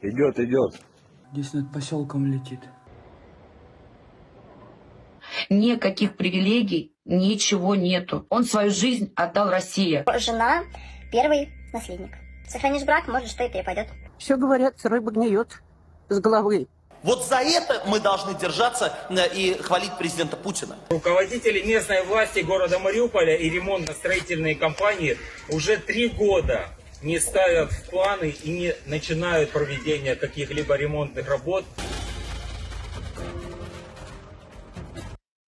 Идет, идет. Здесь над поселком летит. Никаких привилегий, ничего нету. Он свою жизнь отдал России. Жена первый наследник. Сохранишь брак, может, что и перепадет. Все говорят, рыба гниет с головы. Вот за это мы должны держаться э, и хвалить президента Путина. Руководители местной власти города Мариуполя и ремонтно-строительные компании уже три года не ставят в планы и не начинают проведение каких-либо ремонтных работ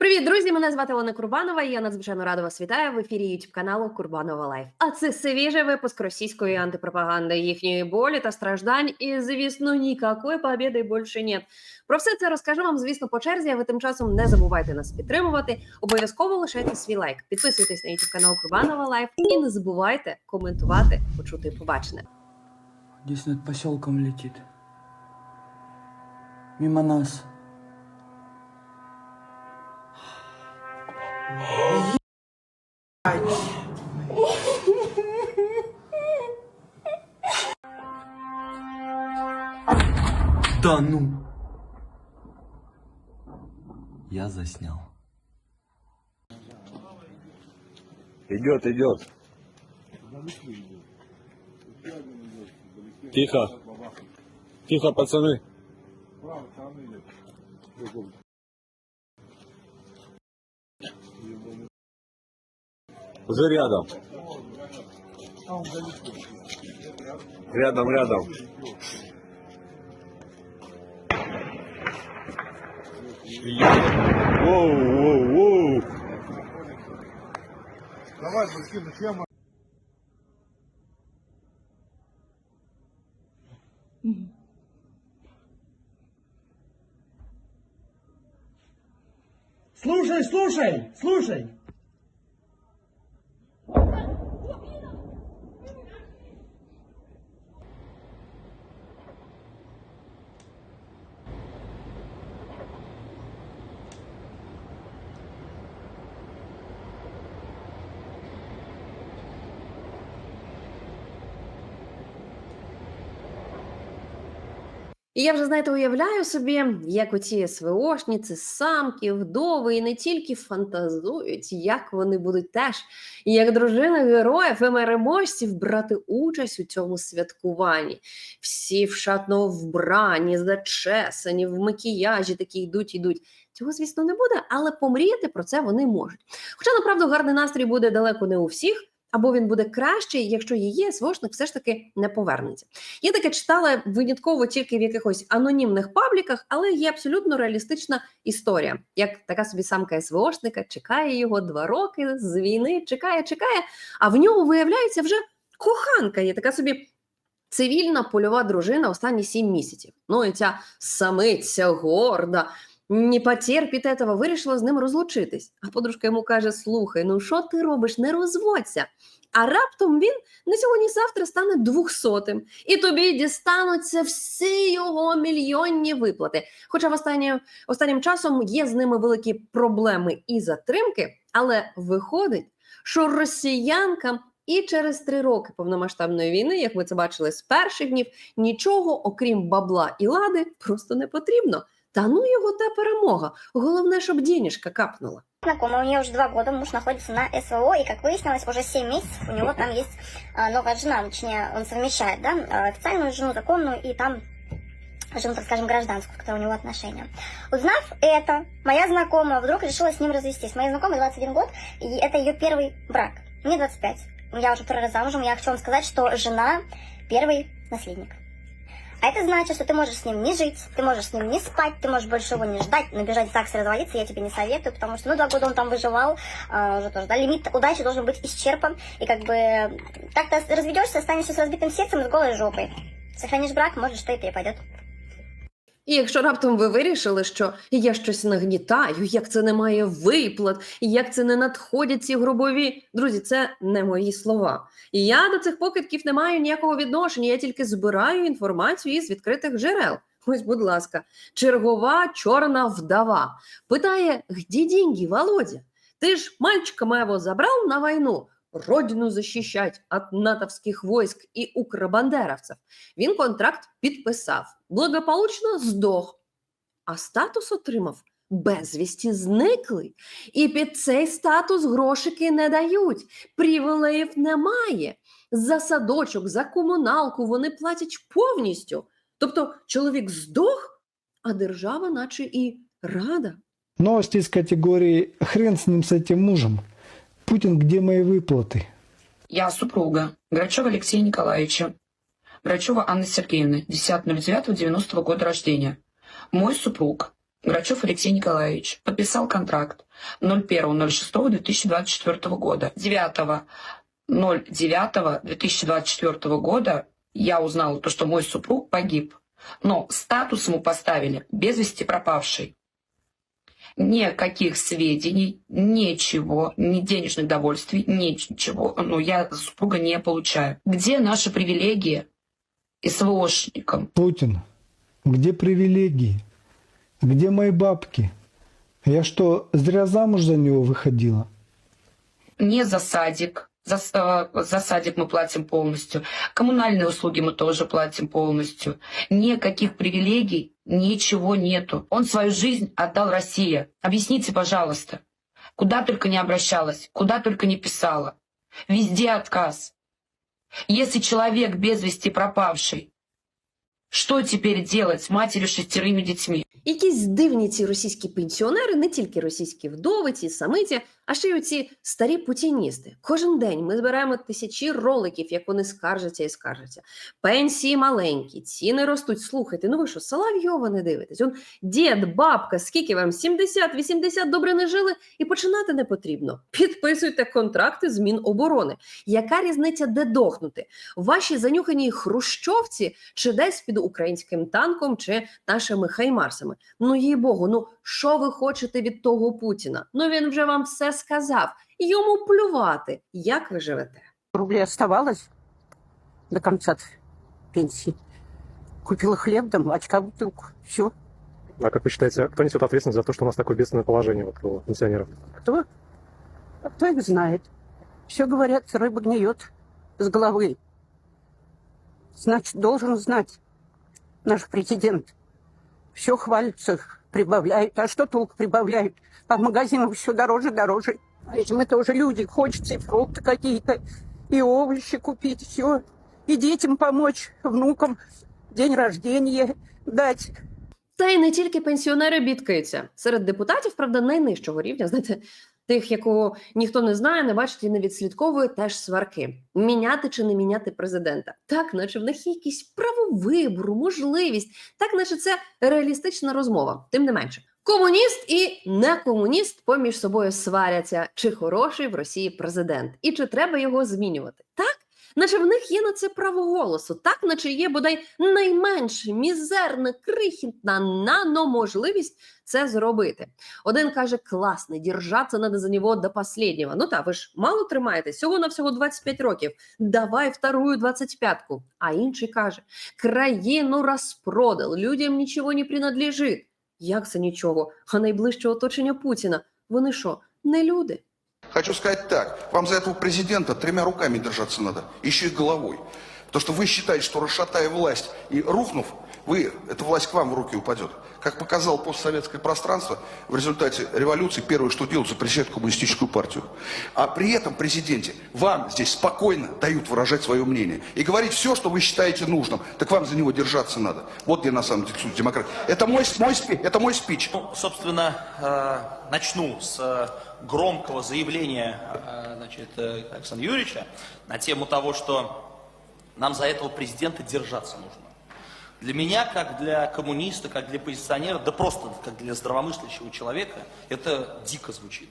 Привіт, друзі! Мене звати Олена Курбанова. і Я надзвичайно рада вас вітаю в ефірі youtube каналу Курбанова Лайф. А це свіжий випуск російської антипропаганди, їхньої болі та страждань. І звісно, ніякої побіди більше нет. Про все це розкажу вам, звісно, по черзі. А ви тим часом не забувайте нас підтримувати. Обов'язково лишайте свій лайк. Підписуйтесь на youtube канал Курбанова Лайф і не забувайте коментувати, почути і побачене. Здесь над поселком летит. Мимо нас. Да ну. Я заснял. Идет, идет. Тихо. Тихо, пацаны. Уже рядом. Рядом, рядом. Воу, воу, воу. Слушай, слушай, слушай! І я вже знаєте, уявляю собі, як оці СВОшниці, самки, вдови і не тільки фантазують, як вони будуть теж, і як дружина героїв і переможців брати участь у цьому святкуванні. Всі в шатно вбрані, зачесані, в макіяжі такі йдуть, йдуть. Цього, звісно, не буде, але помріяти про це вони можуть. Хоча, направду, гарний настрій буде далеко не у всіх. Або він буде кращий, якщо її СВОшник все ж таки не повернеться. Я таке читала винятково тільки в якихось анонімних пабліках, але є абсолютно реалістична історія. Як така собі самка СВОшника чекає його два роки з війни, чекає, чекає, а в нього виявляється вже коханка. Є така собі. Цивільна польова дружина останні сім місяців. Ну і ця самиця горда, не потерпить этого, вирішила з ним розлучитись. А подружка йому каже: Слухай, ну що ти робиш? Не розводься. А раптом він не сьогодні завтра стане двохсотим, і тобі дістануться всі його мільйонні виплати. Хоча в останнє, останнім часом є з ними великі проблеми і затримки, але виходить, що росіянкам і через три роки повномасштабної війни, як ми це бачили з перших днів, нічого окрім бабла і лади просто не потрібно. Та ну його та перемога. Головне, щоб денежка капнула. Знакомая, у нее уже два года, муж находится на СВО, и, как выяснилось, уже 7 месяцев у него там есть а, новая жена, точнее, он совмещает, да, а, официальную жену, законную, и там жену, так скажем, гражданскую, в которой у него отношения. Узнав это, моя знакомая вдруг решила с ним развестись. Моей знакомой 21 год, и это ее первый брак. Мне 25. Я уже второй раз замужем, я хочу вам сказать, что жена первый наследник. А это значит, что ты можешь с ним не жить, ты можешь с ним не спать, ты можешь больше его не ждать, набежать в ЗАГС и разводиться, я тебе не советую, потому что, ну, два года он там выживал, а, уже тоже, да, лимит удачи должен быть исчерпан, и как бы так ты разведешься, останешься с разбитым сердцем и с голой жопой. Сохранишь брак, может, что и перепадет. І якщо раптом ви вирішили, що я щось нагнітаю, як це немає виплат, як це не надходять ці гробові, друзі, це не мої слова. І я до цих покидків не маю ніякого відношення. Я тільки збираю інформацію із відкритих джерел. Ось, будь ласка, чергова чорна вдова питає: де деньги, Володя? Ти ж мальчика моего забрав на війну. Родину защищать от натовских войск і укробандеровців. Він контракт підписав, благополучно здох, а статус отримав безвісті зниклий. І під цей статус грошики не дають, привілеїв немає. За садочок, за комуналку вони платять повністю. Тобто чоловік здох, а держава, наче і рада. Новости из категории «Хрен с ним, с этим мужем». Путин, где мои выплаты? Я супруга Грачева Алексея Николаевича, Грачева Анны Сергеевны, 10.09.90 года рождения. Мой супруг Грачев Алексей Николаевич подписал контракт 01.06.2024 года. 9.09.2024 года я узнала, то, что мой супруг погиб, но статус ему поставили без вести пропавший. Никаких сведений, ничего, ни денежных довольствий, ничего. Ну, я супруга не получаю. Где наши привилегии СВОшникам? Путин, где привилегии? Где мои бабки? Я что, зря замуж за него выходила? Не за садик. За, с- э, за садик мы платим полностью. Коммунальные услуги мы тоже платим полностью. Никаких привилегий, ничего нету. Он свою жизнь отдал России. Объясните, пожалуйста. Куда только не обращалась, куда только не писала. Везде отказ. Если человек без вести пропавший, что теперь делать с матерью с шестерыми детьми? Якісь дивні ці російські пенсіонери, не тільки російські вдови, ці самиті, а ще й оці старі путіністи. Кожен день ми збираємо тисячі роликів, як вони скаржаться і скаржаться. Пенсії маленькі, ціни ростуть. Слухайте, ну ви що, Соловйова не дивитесь? Он дід, бабка, скільки вам? 70-80 добре не жили, і починати не потрібно. Підписуйте контракти з Міноборони. Яка різниця, де дохнути? Ваші занюхані хрущовці чи десь під українським танком чи нашими хаймарсами? Ну їй Богу, ну що ви хочете від того Путіна? Ну він вже вам все сказав. Йому плювати, як ви живете. Рублей оставалось до конца пенсии. Купила хлеб, да молочка бутылку. Все. А как вы считаете, кто несет ответственность за то, что у нас такое бедственное положение вот, у пенсионеров? Кто? А кто их знает? Все говорят, рыба гниет с головы. Значит, должен знать наш президент. Все хвалится, прибавляют. А что толк прибавляют? А в магазинах все дороже, дороже. А ведь мы тоже люди, хочется и фрукты какие-то, и овощи купить, все. И детям помочь, внукам день рождения дать. Та й не тільки пенсіонери бідкаються. Серед депутатів, правда, найнижчого рівня, знаєте, тих, якого ніхто не знає, не бачить і не відслідковує, теж сварки. Міняти чи не міняти президента. Так, наче в них є якісь право вибору, можливість, так, наче це реалістична розмова. Тим не менше, комуніст і не комуніст поміж собою сваряться, чи хороший в Росії президент, і чи треба його змінювати. Так? Наче в них є на це право голосу, так наче є бодай найменше мізерна, крихітна нано-можливість це зробити. Один каже: класний, держаться надо за нього до последнього. Ну та ви ж мало тримаєте, всього на всього 25 років. Давай вторую 25-ку. А інший каже: країну розпродал, людям нічого не принадлежить. Як це нічого? А найближче оточення Путіна. Вони що, не люди? Хочу сказать так, вам за этого президента тремя руками держаться надо, еще и головой. То, что вы считаете, что расшатая власть и рухнув, вы, эта власть к вам в руки упадет. Как показало постсоветское пространство, в результате революции первое, что делают, запрещают коммунистическую партию. А при этом президенте вам здесь спокойно дают выражать свое мнение. И говорить все, что вы считаете нужным. Так вам за него держаться надо. Вот где на самом деле суть демократии. Это мой, мой, это мой спич. Ну, собственно, э, начну с э, громкого заявления э, значит, э, Александра Юрьевича на тему того, что нам за этого президента держаться нужно. Для меня, как для коммуниста, как для позиционера, да просто как для здравомыслящего человека, это дико звучит.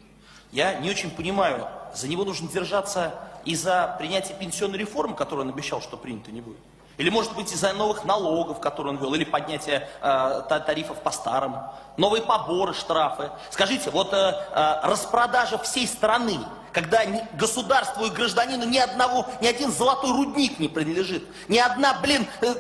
Я не очень понимаю, за него нужно держаться из-за принятия пенсионной реформы, которую он обещал, что принято не будет. Или, может быть, из-за новых налогов, которые он ввел, или поднятия э, та- тарифов по старым, новые поборы, штрафы. Скажите, вот э, э, распродажа всей страны, когда ни государству и гражданину ни одного, ни один золотой рудник не принадлежит, ни одна, блин, э,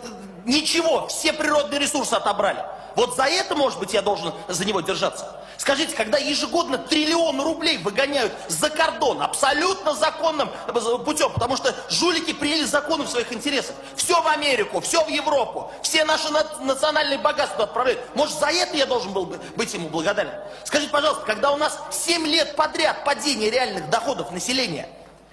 ничего, все природные ресурсы отобрали. Вот за это, может быть, я должен за него держаться. Скажите, когда ежегодно триллион рублей выгоняют за кордон абсолютно законным путем, потому что жулики приняли законы в своих интересах. Все в Америку, все в Европу, все наши на- национальные богатства отправляют. Может, за это я должен был бы быть ему благодарен? Скажите, пожалуйста, когда у нас 7 лет подряд падение реальных доходов населения,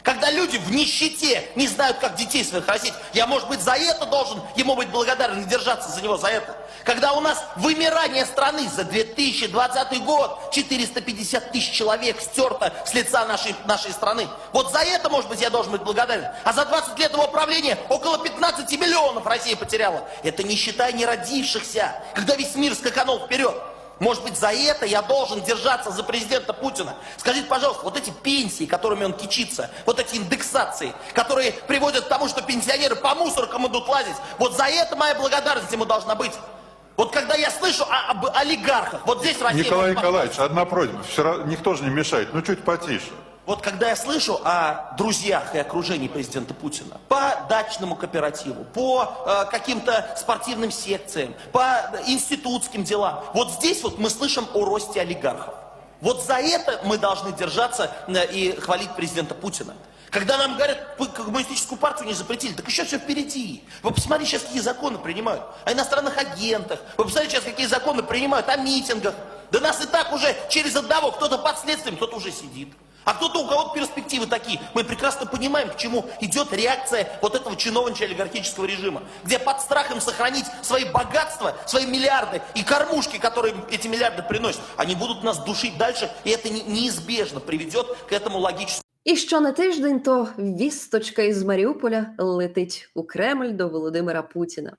когда люди в нищете не знают, как детей своих растить, я, может быть, за это должен ему быть благодарен и держаться за него за это. Когда у нас вымирание страны за 2020 год, 450 тысяч человек стерто с лица нашей, нашей страны. Вот за это, может быть, я должен быть благодарен. А за 20 лет его правления около 15 миллионов Россия потеряла. Это не считая не родившихся, когда весь мир скаканул вперед. Может быть, за это я должен держаться за президента Путина? Скажите, пожалуйста, вот эти пенсии, которыми он кичится, вот эти индексации, которые приводят к тому, что пенсионеры по мусоркам идут лазить, вот за это моя благодарность ему должна быть. Вот когда я слышу о- об олигархах, вот здесь в России... Николай Николаевич, одна просьба. Все равно, никто же не мешает. Ну, чуть потише. Вот когда я слышу о друзьях и окружении президента Путина, по дачному кооперативу, по э, каким-то спортивным секциям, по институтским делам, вот здесь вот мы слышим о росте олигархов. Вот за это мы должны держаться э, и хвалить президента Путина. Когда нам говорят, коммунистическую партию не запретили, так еще все впереди. Вы посмотрите сейчас, какие законы принимают о иностранных агентах. Вы посмотрите сейчас, какие законы принимают о митингах. Да нас и так уже через одного, кто-то под следствием, кто-то уже сидит. А кто-то, у кого перспективы такие. Мы прекрасно понимаем, к чему идет реакция вот этого чиновничьего олигархического режима, где под страхом сохранить свои богатства, свои миллиарды и кормушки, которые эти миллиарды приносят, они будут нас душить дальше, и это не- неизбежно приведет к этому логическому І що не тиждень, то вісточка із Маріуполя летить у Кремль до Володимира Путіна.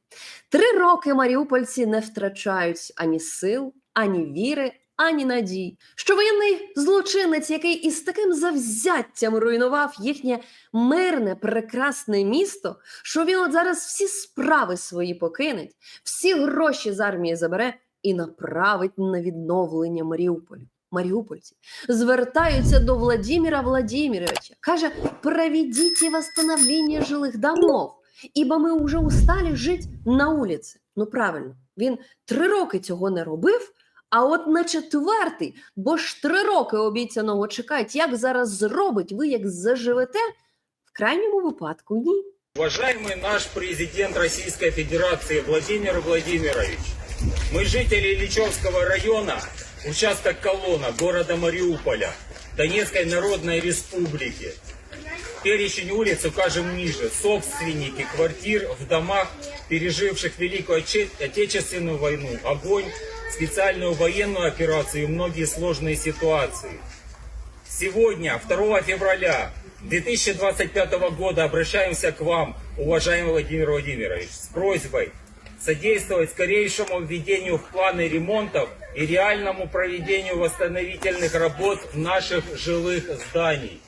Три роки маріупольці не втрачають ані сил, ані віри, ані надій. Що воєнний злочинець, який із таким завзяттям руйнував їхнє мирне, прекрасне місто, що він от зараз всі справи свої покинеть, всі гроші з армії забере і направить на відновлення Маріуполя. Маріупольці звертаються до Владимира Владимировича. Каже, проведите восстановление жилих домов, ібо ми вже устали жити на вулиці. Ну правильно, він три роки цього не робив, а от на четвертий, бо ж три роки обіцяного чекають, як зараз зробить, ви як заживете, в крайньому випадку ні. Уважаемый наш президент Российской Федерации Владимир Владимирович, мы жители Ильичевского района, участок Колона, города Мариуполя, Донецкой Народной Республики. Перечень улиц укажем ниже. Собственники квартир в домах, переживших Великую Отечественную войну, огонь, специальную военную операцию и многие сложные ситуации. Сегодня, 2 февраля 2025 года, обращаемся к вам, уважаемый Владимир Владимирович, с просьбой содействовать скорейшему введению в планы ремонтов и реальному проведению восстановительных работ наших жилых зданий.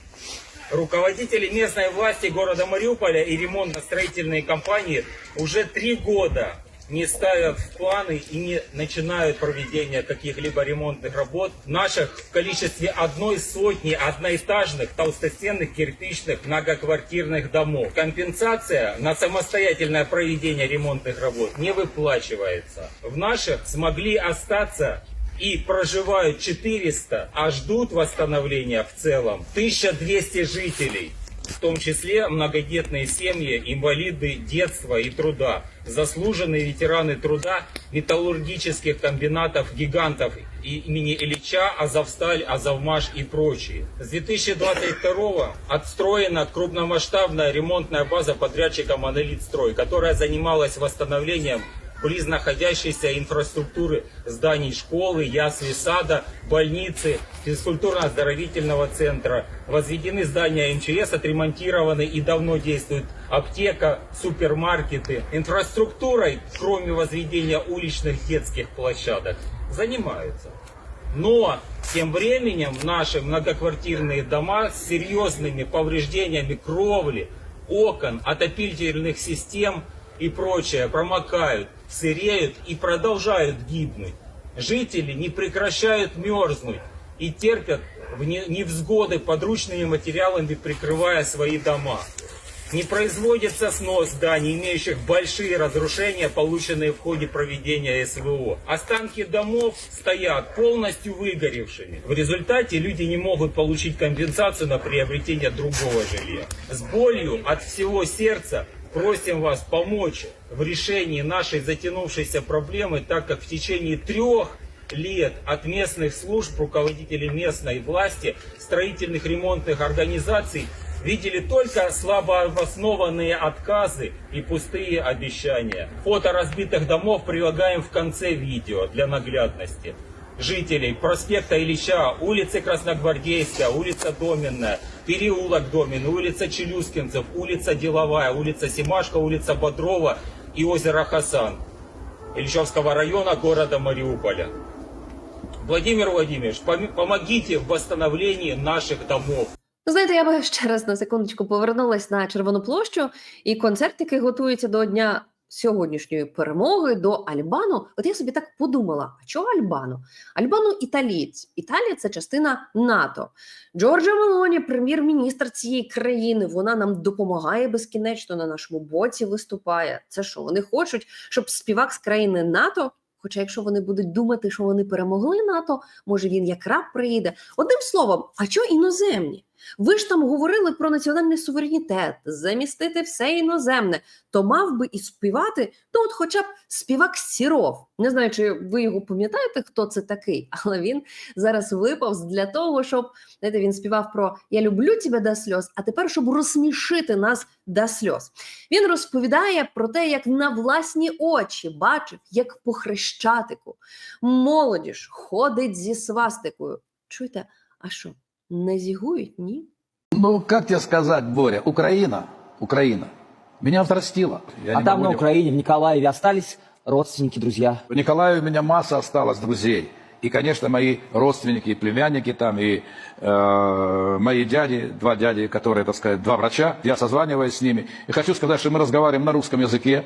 Руководители местной власти города Мариуполя и ремонтно-строительные компании уже три года не ставят в планы и не начинают проведение каких-либо ремонтных работ наших в количестве одной сотни одноэтажных толстостенных кирпичных многоквартирных домов. Компенсация на самостоятельное проведение ремонтных работ не выплачивается. В наших смогли остаться и проживают 400, а ждут восстановления в целом 1200 жителей. В том числе многодетные семьи, инвалиды детства и труда, заслуженные ветераны труда металлургических комбинатов гигантов имени Ильича, Азовсталь, Азовмаш и прочие. С 2022 отстроена крупномасштабная ремонтная база подрядчика «Монолитстрой», которая занималась восстановлением близ находящейся инфраструктуры зданий школы, ясли сада, больницы, физкультурно-оздоровительного центра. Возведены здания МЧС, отремонтированы и давно действует аптека, супермаркеты. Инфраструктурой, кроме возведения уличных детских площадок, занимаются. Но тем временем наши многоквартирные дома с серьезными повреждениями кровли, окон, отопительных систем и прочее промокают, сыреют и продолжают гибнуть. Жители не прекращают мерзнуть и терпят невзгоды подручными материалами, прикрывая свои дома. Не производится снос зданий, имеющих большие разрушения, полученные в ходе проведения СВО. Останки домов стоят полностью выгоревшими. В результате люди не могут получить компенсацию на приобретение другого жилья. С болью от всего сердца просим вас помочь в решении нашей затянувшейся проблемы, так как в течение трех лет от местных служб, руководителей местной власти, строительных ремонтных организаций видели только слабо обоснованные отказы и пустые обещания. Фото разбитых домов прилагаем в конце видео для наглядности Жителей проспекта Ильича, улицы Красногвардейская, улица Доменная, переулок Домин, улица Челюскинцев, улица Деловая, улица Семашко, улица Бодрова и озеро Хасан Ильичевского района города Мариуполя. Владимир Владимирович, пом- помогите в восстановлении наших домов. Ну, знаєте, я би ще раз на секундочку повернулась на Червону площу, і концерт, який готується до дня сьогоднішньої перемоги до Альбану. От я собі так подумала: а чого Альбану? Альбану італієць. Італія це частина НАТО. Джорджа Мелоні, прем'єр-міністр цієї країни, вона нам допомагає безкінечно на нашому боці виступає. Це що? Вони хочуть, щоб співак з країни НАТО. Хоча, якщо вони будуть думати, що вони перемогли НАТО, може він як раб приїде. Одним словом, а чого іноземні? Ви ж там говорили про національний суверенітет, замістити все іноземне, то мав би і співати, ну от хоча б співак Сіров. Не знаю, чи ви його пам'ятаєте, хто це такий, але він зараз виповз для того, щоб знаєте, він співав про Я люблю тебе до сльоз, а тепер щоб розсмішити нас до сльоз. Він розповідає про те, як на власні очі бачив, як по хрещатику молодіж ходить зі свастикою. Чуєте, а що? Не зігують, ні? Ну, как тебе сказать, Боря, Украина, Украина, меня взрастила. Я а не там могу на не- Украине, в Николаеве остались родственники, друзья? В Николаеве у меня масса осталось друзей. И, конечно, мои родственники, и племянники там, и э, мои дяди, два дяди, которые, так сказать, два врача, я созваниваюсь с ними. И хочу сказать, что мы разговариваем на русском языке.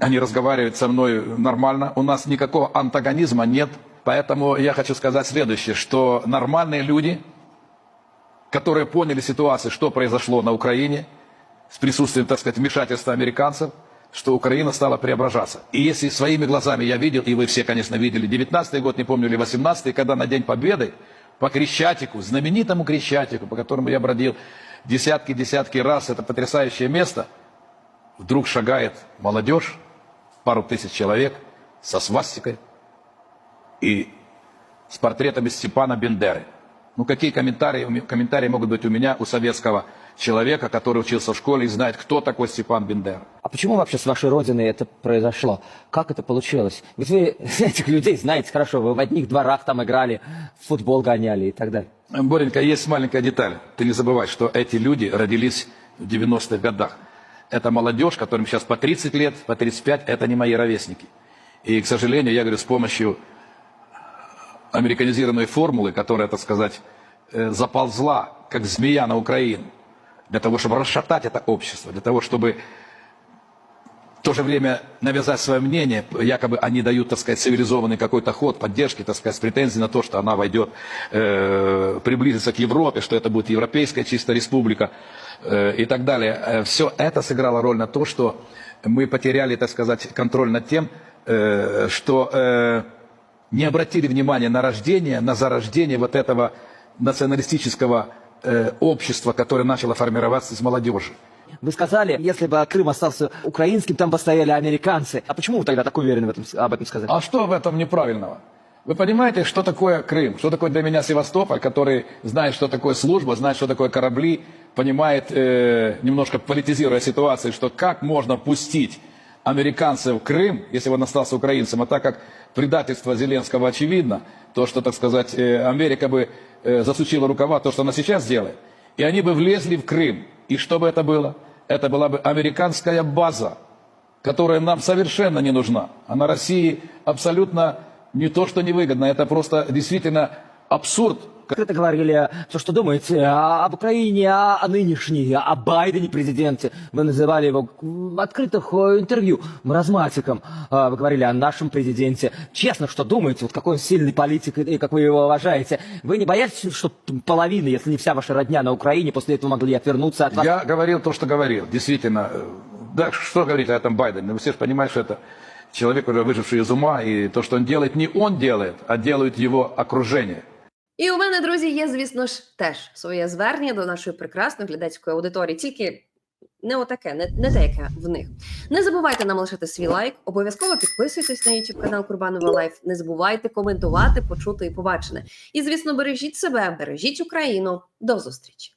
Они разговаривают со мной нормально. У нас никакого антагонизма нет. Поэтому я хочу сказать следующее, что нормальные люди, которые поняли ситуацию, что произошло на Украине, с присутствием, так сказать, вмешательства американцев, что Украина стала преображаться. И если своими глазами я видел, и вы все, конечно, видели, 19-й год, не помню, или 18-й, когда на День Победы по Крещатику, знаменитому Крещатику, по которому я бродил десятки-десятки раз, это потрясающее место, вдруг шагает молодежь, пару тысяч человек, со свастикой и с портретами Степана Бендеры. Ну какие комментарии, комментарии могут быть у меня, у советского человека, который учился в школе и знает, кто такой Степан Бендера? А почему вообще с вашей родиной это произошло? Как это получилось? Ведь вы этих людей знаете хорошо, вы в одних дворах там играли, в футбол гоняли и так далее. Боренька, есть маленькая деталь. Ты не забывай, что эти люди родились в 90-х годах. Это молодежь, которым сейчас по 30 лет, по 35, это не мои ровесники. И, к сожалению, я говорю, с помощью американизированной формулы, которая, так сказать, э, заползла, как змея на Украину, для того, чтобы расшатать это общество, для того, чтобы в то же время навязать свое мнение, якобы они дают, так сказать, цивилизованный какой-то ход поддержки, так сказать, с претензией на то, что она войдет, э, приблизится к Европе, что это будет европейская чисто республика э, и так далее. Все это сыграло роль на то, что мы потеряли, так сказать, контроль над тем, э, что э, не обратили внимания на рождение, на зарождение вот этого националистического э, общества, которое начало формироваться из молодежи. Вы сказали, если бы Крым остался украинским, там бы стояли американцы. А почему вы тогда так уверены в этом, об этом сказали? А что в этом неправильного? Вы понимаете, что такое Крым? Что такое для меня Севастополь, который знает, что такое служба, знает, что такое корабли, понимает, э, немножко политизируя ситуацию, что как можно пустить американцев в Крым, если он остался украинцем, а так как предательство Зеленского очевидно, то, что, так сказать, э, Америка бы э, засучила рукава, то, что она сейчас делает, и они бы влезли в Крым. И что бы это было? Это была бы американская база, которая нам совершенно не нужна. Она России абсолютно не то, что невыгодна, это просто действительно абсурд, Открыто говорили все, что думаете о- об Украине, о, о нынешней, о Байдене президенте. Вы называли его в открытых э, интервью маразматиком. А, Вы говорили о нашем президенте. Честно, что думаете, вот какой он сильный политик и как вы его уважаете. Вы не боитесь, что половина, если не вся ваша родня на Украине, после этого могли отвернуться от вас? Я говорил то, что говорил. Действительно. э, Да, что говорить о этом Байдене? Вы все же понимаете, что это человек, уже выживший из ума, и то, что он делает, не он делает, а делает его окружение. І у мене, друзі, є, звісно ж, теж своє звернення до нашої прекрасної глядацької аудиторії, тільки не отаке, не, не те, в них. Не забувайте нам лишати свій лайк, обов'язково підписуйтесь на YouTube канал Курбанова Лайф. Не забувайте коментувати, почути і побачене. І, звісно, бережіть себе, бережіть Україну. До зустрічі!